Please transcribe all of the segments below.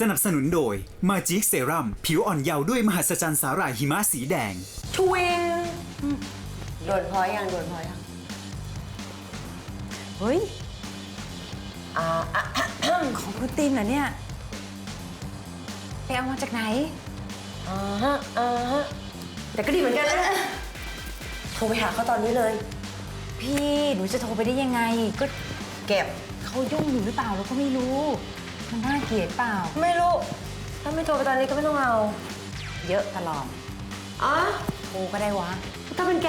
สนับสนุนโดย Magic Serum ผิวอ่อนเยาว์ด้วยมหัศจรรย์สาหร่ายหิมะสีแดง ทวิงโดนพอยังโดนพอยังเฮ้ย อ่าอะของคุณตินเหรอเนี่ย ไปเอามาจากไหน อ่าฮะอ่าฮะแต่ก็ดีเหมือนกันนะโทรไปหาเขาตอนนี้เลย พี่ หนูจะโทรไปได้ยังไง ก็เก็บเขายุ่งอยู่หรือเปล่าเราก็ไม่รู้ มันน่าเกลียดเปล่า ไม่รู้ ถ้าไม่โทรไปตอนนี้ก็ไม่ต้องเอา เยอะตลอดอ๋อโทรก็ได้วะ ถ้าเป็นแก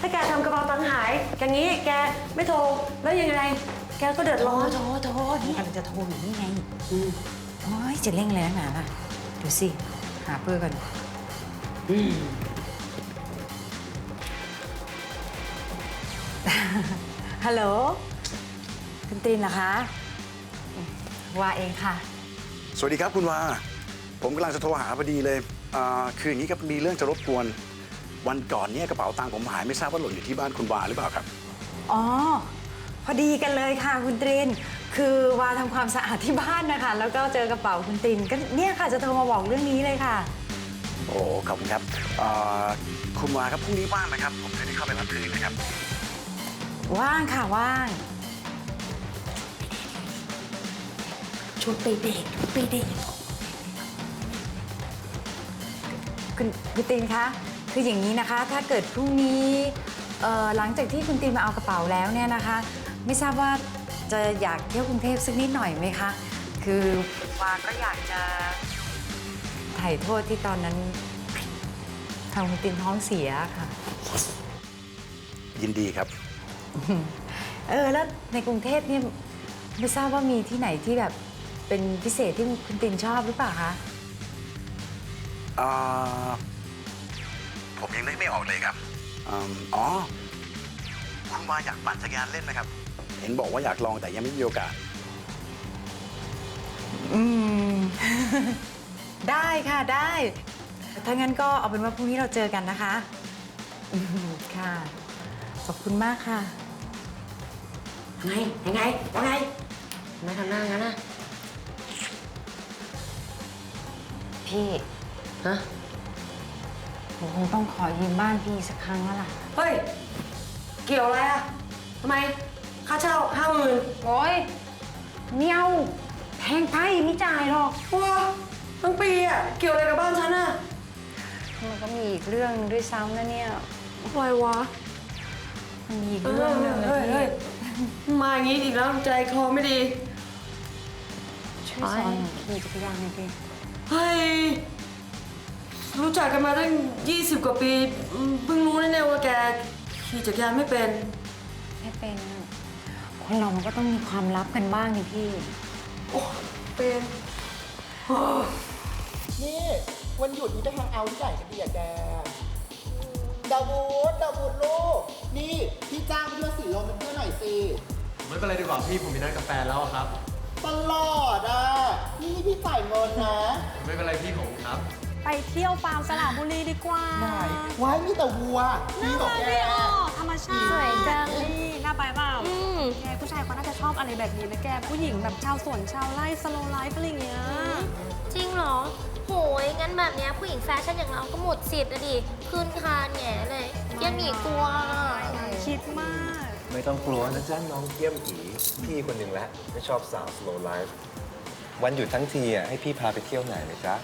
ถ้าแกทำกระเป๋าตังค์หาย อย่างนี้แกไม่โทร แล้วยังไง แกก็เดือดโทรร้อน โทรโทรนี่กำลังจะโทรอยู่นี่ไงโอ้ยจะเร่งอะไรนักหนาล่ะเดี๋ยวสิ หาเพื่อก่อนฮัลโหลคุณตินเหรอคะ ว่าเองค่ะ สวัสดีครับคุณวา ผมกำลังจะโทรหาพอดีเลยอ่าคืออย่างนี้ครับมีเรื่องจะรบกวน วันก่อนเนี่ยกระเป๋าตังค์ผมหายไม่ทราบว่าหล่นอยู่ที่บ้านคุณวาหรือเปล่าครับ อ๋อ พอดีกันเลยค่ะคุณตริน คือวาทำความสะอาดที่บ้านนะคะ แล้วก็เจอกระเป๋าคุณตินก็เนี่ยค่ะจะโทรมาบอกเรื่องนี้เลยค่ะ โอ้ขอบคุณครับอ่าคุณวาครับพรุ่งนี้ว่างไหมครับ ผมจะได้เข้าไปรับคืนนะครับ ว่างค่ะว่าง ชวนไปเดทไปเดทคุณคุณตินคะ คืออย่างนี้นะคะ ถ้าเกิดพรุ่งนี้เอ่อหลังจากที่คุณตินมาเอากระเป๋าแล้วเนี่ยนะคะ ไม่ทราบว่าจะอยากเที่ยวกรุงเทพสักนิดหน่อยไหมคะ คือวาก็อยากจะถ่ายโทษที่ตอนนั้นทำคุณตินท้องเสียค่ะ ยินดีครับ เออแล้วในกรุงเทพเนี่ยไม่ทราบว่ามีที่ไหนที่แบบ เป็นพิเศษที่คุณตินชอบหรือเปล่าคะอ่าผมยังนึกไม่ออกเลยครับอืมอ๋อ คุณวาอยากปั่นจักรยานเล่นไหมครับ เห็นบอกว่าอยากลองแต่ยังไม่มีโอกาส อืม ได้ค่ะได้ ถ้างั้นก็เอาเป็นว่าพรุ่งนี้เราเจอกันนะคะอืมค่ะ ขอบคุณมากค่ะ ไงยังไงว่าไงทำไมทำหน้างั้นน่ะ พี่ฮะหนูคงต้องขอยืมบ้านพี่สักครั้งแล้วล่ะ เฮ้ย เกี่ยวอะไรอะทำไม ค่าเช่าห้าหมื่นโอ้ยเมียวแพงไปไม่จ่ายหรอก ว้าทั้งปีอะเกี่ยวอะไรกับบ้านฉันอะมันก็มีอีกเรื่องด้วยซ้ำนะเนี่ย อะไรวะมันมีอีกเฮ้เรื่องหนึงเลยยเฮ้ยพี่มาอย่างนี้อีกแล้วใจคอไม่ดีช่วยสอนหนูขี่จักรยานหน่อยดิ เฮ้ย รู้จักกันมาตั้ง 20 กว่าปีอืมเพิ่งรู้นะเนี่ยว่าแกขี่จักรยานไม่เป็น ไม่เป็นคนเรามันก็ต้องมีความลับกันบ้างนี่พี่ โอ้เป็นนี่วันหยุดนี้ไปแฮงเอาท์ที่ไหนกันดีอะแกดาวูดดาวูดลูก นี่พี่จ้างไปด้วยสีลมเป็นเพื่อนหน่อยสิ ไม่เป็นไรดีกว่าพี่ผมมีนัดกับแฟนแล้วอะครับ ตลอดอะนี่พี่จ่ายเงินนะไม่เป็นไรพี่ผมครับ ไปเที่ยวฟาร์มสระบุรีดีกว่าไหนไว้มีแต่วัวนี่กับแก ไม่ออกธรรมชาติสวยจัง นี่น่าไปเปล่าอืมแกผู้ชายเขาน่าจะชอบอะไรแบบนี้นะแกผู้หญิงแบบชาวสวนชาวไร่สโลไลฟ์อะไรอย่างเงี้ย จริงเหรอ โหยงั้นแบบเนี้ยผู้หญิงแฟชั่นอย่างเราก็หมดสิทธิ์อะดิขึ้นคานแหง่เลยเยังหนีกลัว คิดมาก ไม่ต้องกลัวนะจ๊ะน้องเกี้ยมอีพี่คนหนึ่งแล้วไม่ชอบสาว slow life วันหยุดทั้งทีอะให้พี่พาไปเที่ยวไหนเลยจ๊ะ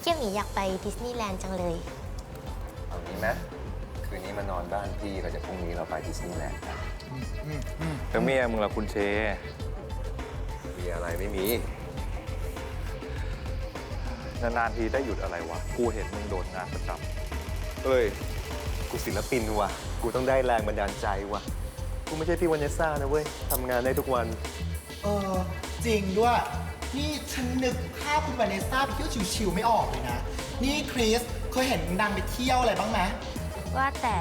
เกี้ยมหมีอยากไปดิสนีย์แลนด์จังเลย เอางี้นะคืนนี้มานอนบ้านพี่ก็จะพรุ่งนี้เราไปดิสนีย์แลนด์กันแล้วเมียมึงล่ะคุณเช มีอะไรไม่มี นานๆทีได้หยุดอะไรวะ กูเห็นมึงโดนงานประจเอ้ย กูศิลปินว่ะ กูต้องได้แรงบันดาลใจว่ะ กูไม่ใช่พี่วันยซ่านะเว้ยทำงานได้ทุกวัน เออ จริงด้วย นี่ฉันนึกภาพคุณวาเนสซ่าไปเที่ยวชิวๆไม่ออกเลยนะ นี่คริสเคยเห็นนางไปเที่ยวอะไรบ้างไหมว่าแต่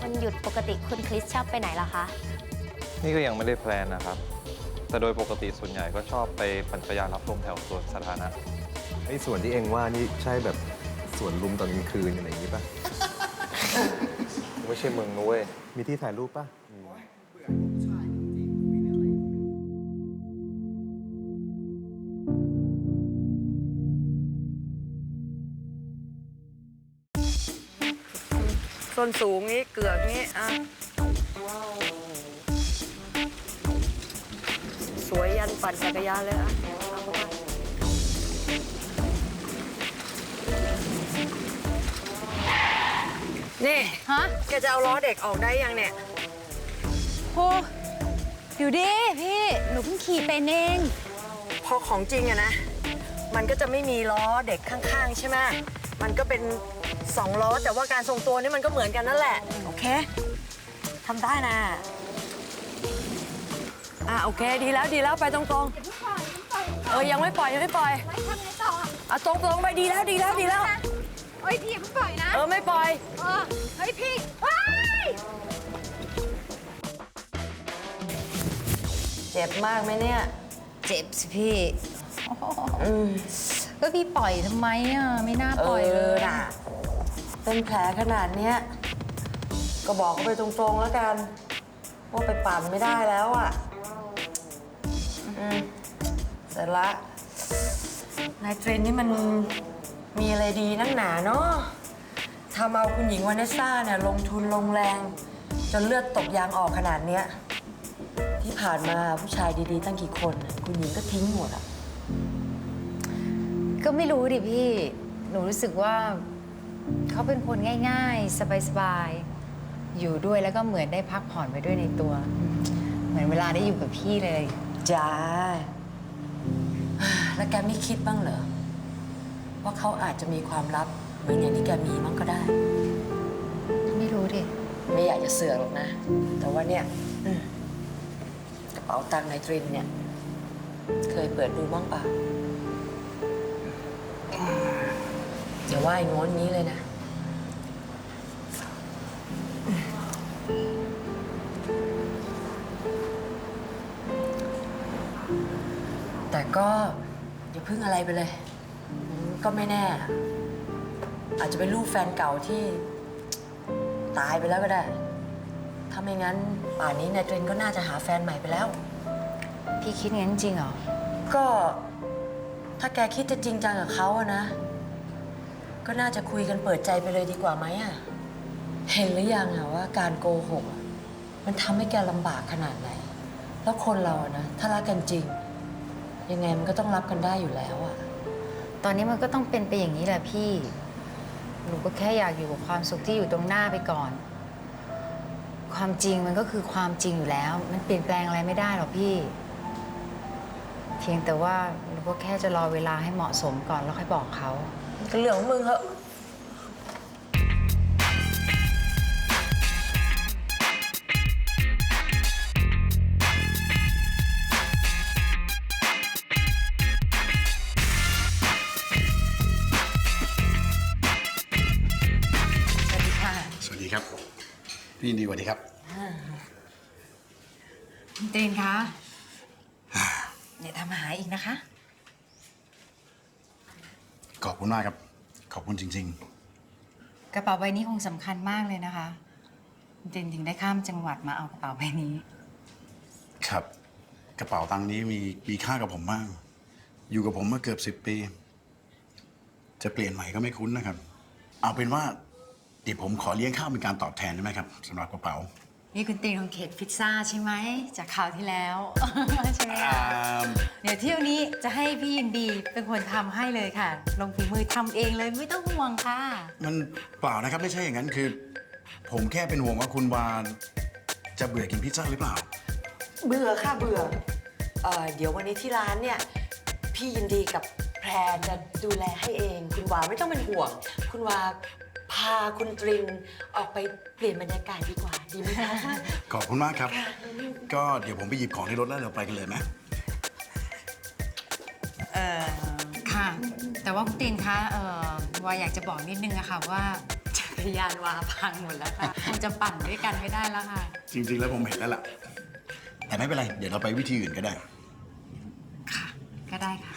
วันหยุดปกติคุณคริสชอบไปไหนล่ะคะำนี่ก็ยังไม่ได้แพลนนะครับ แต่โดยปกติส่วนใหญ่ก็ชอบไปปั่นจักรยานรับลมแถวสวนสาธารณะ ไอ้ส่วนที่เองว่านี่ใช่แบบสวนลุมตอนกลางคืนอะไรอย่างนี้ป่ะ ไม่ใช่เมืองนู้ยมีที่ถ่ายรูปป่ะ ส้นสูงนี้เกือกนี้อะสวยยันปั่นจักรยานเลยอะ นี่ฮะแกจะเอาล้อเด็กออกได้ยังเนี่ยโอ้อยู่ดิพี่ หนูเพิ่งขี่เป็นเอง พอของจริงอะนะ มันก็จะไม่มีล้อเด็กข้างๆ ใช่ไหมมันก็เป็นสองล้อแต่ว่าการทรงตัวนี่มันก็เหมือนกันนั่นแหละ โอเคทำได้นะอะโอเค ดีแล้วดีแล้วไปตรงๆเออยังไม่ปล่อยยังไม่ปล่อยอะตรงๆไปดีแล้วดีแล้วดีแล้ว เฮ้ยพี่อย่าเพิ่งปล่อยนะ เออไม่ปล่อย เออเฮ้ยพี่ว้ายเจ็บมากไหมเนี่ย เจ็บสิพี่ก็พี่ปล่อยทำไมอะ ไม่น่าปล่อยเลยน่ะ เป็นแผลขนาดเนี้ย ก็บอกเขาไปตรงๆแล้วกัน ว่าไปปั่นไม่ได้แล้วอะอืมเสร็จละนายเทรนนี่มัน มีอะไรดีนักหนาเนาะทำเอาคุณหญิงวานเนสซ่าเนี่ยลงทุนลงแรง จนเลือดตกยางออกขนาดเนี้ย ที่ผ่านมาผู้ชายดีๆ ตั้งกี่คนน่ะคุณหญิงก็ทิ้งหมดอะก็ไม่รู้ดิพี่ หนูรู้สึกว่าเขาเป็นคนง่าย ๆ สบายๆ อยู่ด้วยแล้วก็เหมือนได้พักผ่อนไปด้วยในตัว เหมือนเวลาได้อยู่กับพี่เลย จ้า แล้วแกไม่คิดบ้างเหรอ ว่าเขาอาจจะมีความลับเหมือนอย่างที่แกมีมั้งก็ได้ ไม่รู้ดิ ไม่อยากจะเสือกหรอกนะ แต่ว่าเนี่ยอืมกระเป๋าตังค์ในตรินเนี่ย เคยเปิดดูบ้างเปล่าอย่าว่าไอ้โน้นนี้เลยนะ แต่ก็อย่าพึ่งอะไรไปเลยอืม ก็ไม่แน่ อาจจะเป็นลูกแฟนเก่าที่ ตายไปแล้วก็ได้ ถ้าไม่งั้น ป่านนี้นายเทรนก็น่าจะหาแฟนใหม่ไปแล้ว พี่คิดงั้นจริงเหรอ ก็ถ้าแกคิดจะจริงจังกับเขาอะนะ ก็น่าจะคุยกันเปิดใจไปเลยดีกว่าไหมอะเห็นหรือยังอะว่าการโกหกอะมันทำให้แกลำบากขนาดไหน แล้วคนเราอะนะ ถ้ารักกันจริง ยังไงมันก็ต้องรับกันได้อยู่แล้วอะ ตอนนี้มันก็ต้องเป็นไปอย่างนี้แหละพี่ หนูก็แค่อยากอยู่กับความสุขที่อยู่ตรงหน้าไปก่อน ความจริงมันก็คือความจริงอยู่แล้ว มันเปลี่ยนแปลงอะไรไม่ได้หรอกพี่ เพียงแต่ว่าหนูก็แค่จะรอเวลาให้เหมาะสมก่อนแล้วค่อยบอกเขา ก็เรื่องของมึงเหอะ ครับพี่ยินดีสวัสดีครับคุณตรีนคะอย่าทำหายอีกนะคะ ขอบคุณมากครับ ขอบคุณจริง กระเป๋าใบนี้คงสำคัญมากเลยนะคะคุณตรีนถึงได้ข้ามจังหวัดมาเอากระเป๋าใบนี้ๆครับ กระเป๋าตังค์นี้มีมีค่ากับผมมาก อยู่กับผมมาเกือบสิบปี จะเปลี่ยนใหม่ก็ไม่คุ้นนะครับ เอาเป็นว่า เดี๋ยวผมขอเลี้ยงข้าวเป็นการตอบแทนได้ไหมครับสำหรับกระเป๋านี่คุณตีนของเขตพิซซ่าใช่ไหม จากคราวที่แล้ว ใช่ไหมอ่าคะเดี๋ยวเที่ยวนี้จะให้พี่ยินดีเป็นคนทำให้เลยค่ะ ลงฝีมือทำเองเลยไม่ต้องห่วงค่ะ มันเปล่านะครับ ไม่ใช่อย่างนั้นคือ ผมแค่เป็นห่วงว่าคุณวานจะเบื่อกินพิซซ่าหรือเปล่า เบื่อค่ะเบื่อเอ่อเดี๋ยววันนี้ที่ร้านเนี่ย พี่ยินดีกับแพรจะดูแลให้เอง คุณวาไม่ต้องเป็นห่วง คุณวา พาคุณตรินออกไปเปลี่ยนบรรยากาศดีกว่าดีไหมคะขอบคุณมากครับ ก็เดี๋ยวผมไปหยิบของในรถแล้วเราไปกันเลยไหมเออค่ะ แต่ว่าคุณตีนคะเออวาอยากจะบอกนิดนึงอะค่ะว่าจักรยานวาพังหมดแล้วค่ะคงจะปั่นด้วยกันไม่ได้แล้วค่ะ จริง ๆ แล้วผมเห็นแล้วล่ะ แต่ไม่เป็นไร เดี๋ยวเราไปวิธีอื่นก็ได้ ค่ะ ก็ได้ค่ะ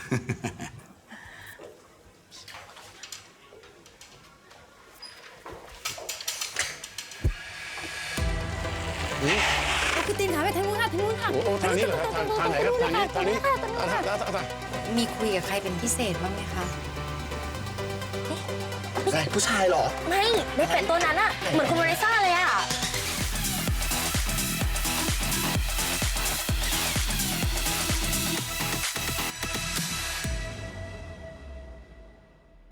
คุณตีนหาไปทางนู้นค่ะทางนู้นค่ะโอ้ทางนี้เหรอครับทางทางไหนครับทางนี้ทางนี้อะทางทางทางมีคุยกับใครเป็นพิเศษบ้างไหมคะคอะไรผู้ชายเหรอ ไม่ในเป็ดตัวนั้นอะเหมือนคุณวานิซ่าเลยอะ